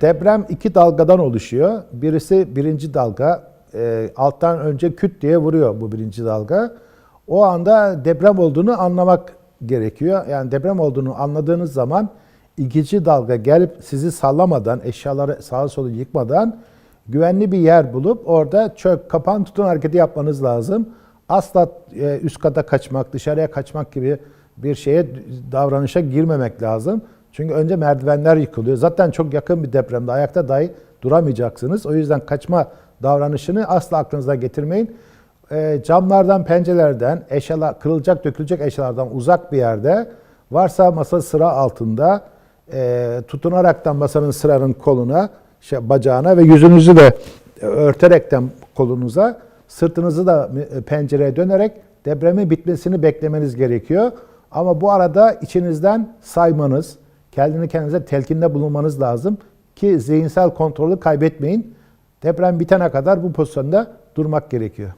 Deprem iki dalgadan oluşuyor. Birisi birinci dalga. e, alttan önce küt diye vuruyor bu birinci dalga. O anda deprem olduğunu anlamak gerekiyor. Yani deprem olduğunu anladığınız zaman ikinci dalga gelip sizi sallamadan, eşyaları sağa sola yıkmadan güvenli bir yer bulup orada çök, kapan, tutun hareketi yapmanız lazım. Asla e, üst kata kaçmak, dışarıya kaçmak gibi bir şeye davranışa girmemek lazım. Çünkü önce merdivenler yıkılıyor. Zaten çok yakın bir depremde ayakta dahi duramayacaksınız. O yüzden kaçma davranışını asla aklınıza getirmeyin. E, camlardan, pencerelerden, eşyalar, kırılacak, dökülecek eşyalardan uzak bir yerde varsa masa sıra altında e, tutunaraktan masanın sıranın koluna, şey, bacağına ve yüzünüzü de örterekten kolunuza, sırtınızı da e, pencereye dönerek depremin bitmesini beklemeniz gerekiyor. Ama bu arada içinizden saymanız, kendini kendinize telkinde bulunmanız lazım ki zihinsel kontrolü kaybetmeyin. Deprem bitene kadar bu pozisyonda durmak gerekiyor.